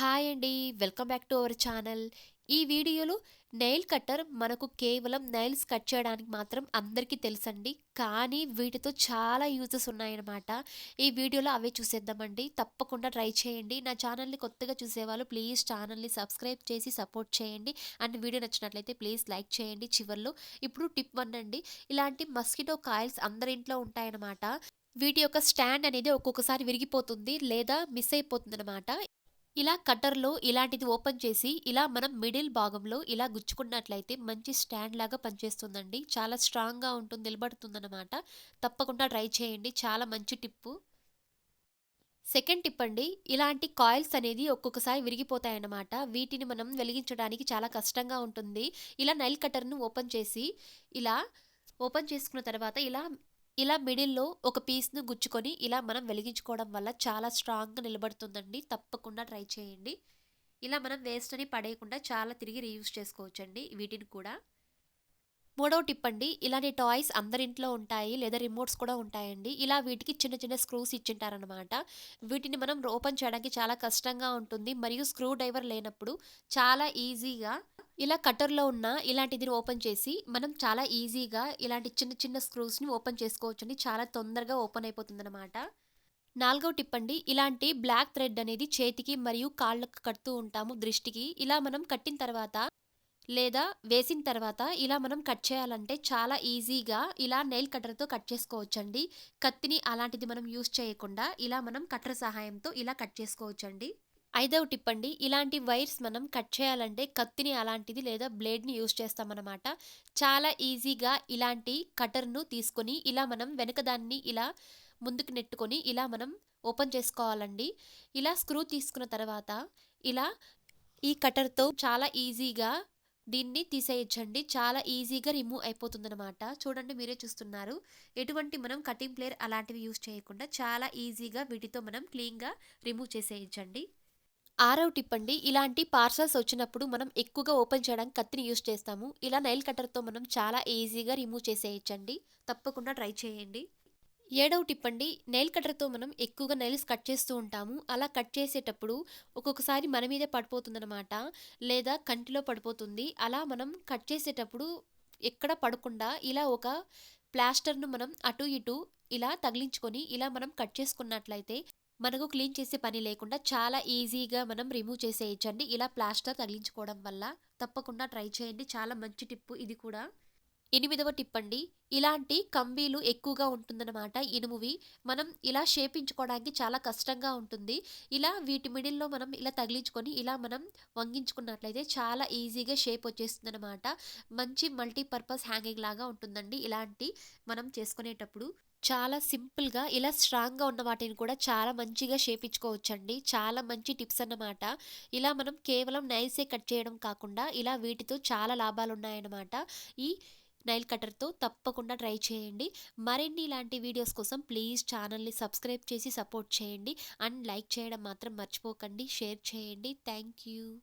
Hi అండి. Welcome back to our channel. ఈ వీడియోలో నెయిల్ కట్టర్ మనకు కేవలం నెయిల్స్ కట్ చేయడానికి మాత్రం అందరికీ తెలుసండి. కానీ వీటితో చాలా యూజెస్ ఉన్నాయన్నమాట. ఈ వీడియోలో అవే చూసేద్దామండి. తప్పకుండా ట్రై చేయండి. నా ఛానల్‌ని కొత్తగా చూసేవాళ్ళు ప్లీజ్ ఛానల్‌ని సబ్స్క్రైబ్ చేసి సపోర్ట్ చేయండి. అండ్ వీడియో నచ్చినట్లయితే ప్లీజ్ లైక్ చేయండి చివర్లో. ఇప్పుడు టిప్ వన్ అండి. ఇలాంటి మస్కిటో కాయిల్స్ అందరి ఇంట్లో ఉంటాయన్నమాట. వీటి యొక్క స్టాండ్ అనేది ఒక్కొక్కసారి విరిగిపోతుంది లేదా మిస్ అయిపోతుంది అనమాట ఇలా కట్టర్‌లో ఇలాంటిది ఓపెన్ చేసి ఇలా మనం మిడిల్ భాగంలో ఇలా గుచ్చుకున్నట్లయితే మంచి స్టాండ్ లాగా పనిచేస్తుందండి. చాలా స్ట్రాంగ్‌గా ఉంటుంది నిలబడుతుందన్నమాట. తప్పకుండా ట్రై చేయండి. చాలా మంచి టిప్పు. సెకండ్ టిప్ అండి. ఇలాంటి కాయిల్స్ అనేది ఒక్కొక్కసారి విరిగిపోతాయన్నమాట. వీటిని మనం వెలిగించడానికి చాలా కష్టంగా ఉంటుంది. ఇలా నైల్ కట్టర్‌ను ఓపెన్ చేసి ఇలా ఓపెన్ చేసుకున్న తర్వాత ఇలా ఇలా మిడిల్‌లో ఒక పీస్‌ను గుచ్చుకొని ఇలా మనం వెలిగించుకోవడం వల్ల చాలా స్ట్రాంగ్‌గా నిలబడుతుందండి. తప్పకుండా ట్రై చేయండి. ఇలా మనం వేస్ట్ అని పడేయకుండా చాలా తిరిగి రీయూజ్ చేసుకోవచ్చండి వీటిని కూడా. మూడవ టిప్ అండి. ఇలాంటి టాయ్స్ అందరింట్లో ఉంటాయి. లేదా రిమోట్స్ కూడా ఉంటాయండి. ఇలా వీటికి చిన్న చిన్న స్క్రూస్ ఇచ్చింటారనమాట. వీటిని మనం ఓపెన్ చేయడానికి చాలా కష్టంగా ఉంటుంది. మరియు స్క్రూ డ్రైవర్ లేనప్పుడు చాలా ఈజీగా ఇలా కట్టర్‌లో ఉన్న ఇలాంటిది ఓపెన్ చేసి మనం చాలా ఈజీగా ఇలాంటి చిన్న చిన్న స్క్రూస్‌ని ఓపెన్ చేసుకోవచ్చండి. చాలా తొందరగా ఓపెన్ అయిపోతుందనమాట. నాలుగవ టిప్ అండి. ఇలాంటి బ్లాక్ థ్రెడ్ అనేది చేతికి మరియు కాళ్ళకు కడుతూ ఉంటాము దృష్టికి. ఇలా మనం కట్టిన తర్వాత లేదా వేసిన తర్వాత ఇలా మనం కట్ చేయాలంటే చాలా ఈజీగా ఇలా నెయిల్ కట్టర్‌తో కట్ చేసుకోవచ్చండి. కత్తిని అలాంటిది మనం యూస్ చేయకుండా ఇలా మనం కట్టర్ సహాయంతో ఇలా కట్ చేసుకోవచ్చండి. ఐదవ టిప్ అండి. ఇలాంటి వైర్స్ మనం కట్ చేయాలంటే కత్తిని అలాంటిది లేదా బ్లేడ్‌ని యూజ్ చేస్తామన్నమాట. చాలా ఈజీగా ఇలాంటి కట్టర్‌ను తీసుకొని ఇలా మనం వెనక దాన్ని ఇలా ముందుకు నెట్టుకొని ఇలా మనం ఓపెన్ చేసుకోవాలండి. ఇలా స్క్రూ తీసుకున్న తర్వాత ఇలా ఈ కట్టర్‌తో చాలా ఈజీగా దీన్ని తీసేయచ్చండి చాలా ఈజీగా రిమూవ్ అయిపోతుందనమాట. చూడండి మీరే చూస్తున్నారు. ఎటువంటి మనం కటింగ్ ప్లేయర్ అలాంటివి యూజ్ చేయకుండా చాలా ఈజీగా వీటితో మనం క్లీన్‌గా రిమూవ్ చేసేయచ్చండి ఆరవ టిప్ అండి. ఇలాంటి పార్సెల్స్ వచ్చినప్పుడు మనం ఎక్కువగా ఓపెన్ చేయడానికి కత్తిని యూస్ చేస్తాము. ఇలా నైల్ కట్టర్‌తో మనం చాలా ఈజీగా రిమూవ్ చేసేయచ్చండి తప్పకుండా ట్రై చేయండి. ఏడవ టిప్ అండి. నెయిల్ కట్టర్‌తో మనం ఎక్కువగా నెయిల్స్ కట్ చేస్తూ ఉంటాము. అలా కట్ చేసేటప్పుడు ఒక్కొక్కసారి మన మీదే పడిపోతుందనమాట. లేదా కంటిలో పడిపోతుంది. అలా మనం కట్ చేసేటప్పుడు ఎక్కడ పడకుండా ఇలా ఒక ప్లాస్టర్‌ను మనం అటు ఇటు ఇలా తగిలించుకొని ఇలా మనం కట్ చేసుకున్నట్లయితే మనకు క్లీన్ చేసే పని లేకుండా చాలా ఈజీగా మనం రిమూవ్ చేసేయచ్చండి ఇలా ప్లాస్టర్ తగిలించుకోవడం వల్ల. తప్పకుండా ట్రై చేయండి. చాలా మంచి టిప్పు ఇది కూడా. ఎనిమిదవ టిప్పండి ఇలాంటి కంబీలు ఎక్కువగా ఉంటుందన్నమాట ఇనుమువి. మనం ఇలా షేపించుకోవడానికి చాలా కష్టంగా ఉంటుంది. ఇలా వీటి మిడిల్‌లో మనం ఇలా తగిలించుకొని ఇలా మనం వంగించుకున్నట్లయితే చాలా ఈజీగా షేప్ వచ్చేస్తుందన్నమాట మంచి మల్టీపర్పస్ హ్యాంగింగ్ లాగా ఉంటుందండి. ఇలాంటి మనం చేసుకునేటప్పుడు చాలా సింపుల్‌గా ఇలా స్ట్రాంగ్‌గా ఉన్న వాటిని కూడా చాలా మంచిగా షేపించుకోవచ్చండి. చాలా మంచి టిప్స్ అన్నమాట. ఇలా మనం కేవలం నైసే కట్ చేయడం కాకుండా ఇలా వీటితో చాలా లాభాలు ఉన్నాయన్నమాట ఈ నైల్ కట్టర్‌తో తప్పకుండా ట్రై చేయండి. మరిన్ని ఇలాంటి వీడియోస్ కోసం ప్లీజ్ ఛానల్‌ని సబ్స్క్రైబ్ చేసి సపోర్ట్ చేయండి. అండ్ లైక్ చేయడం మాత్రం మర్చిపోకండి. షేర్ చేయండి. Thank you.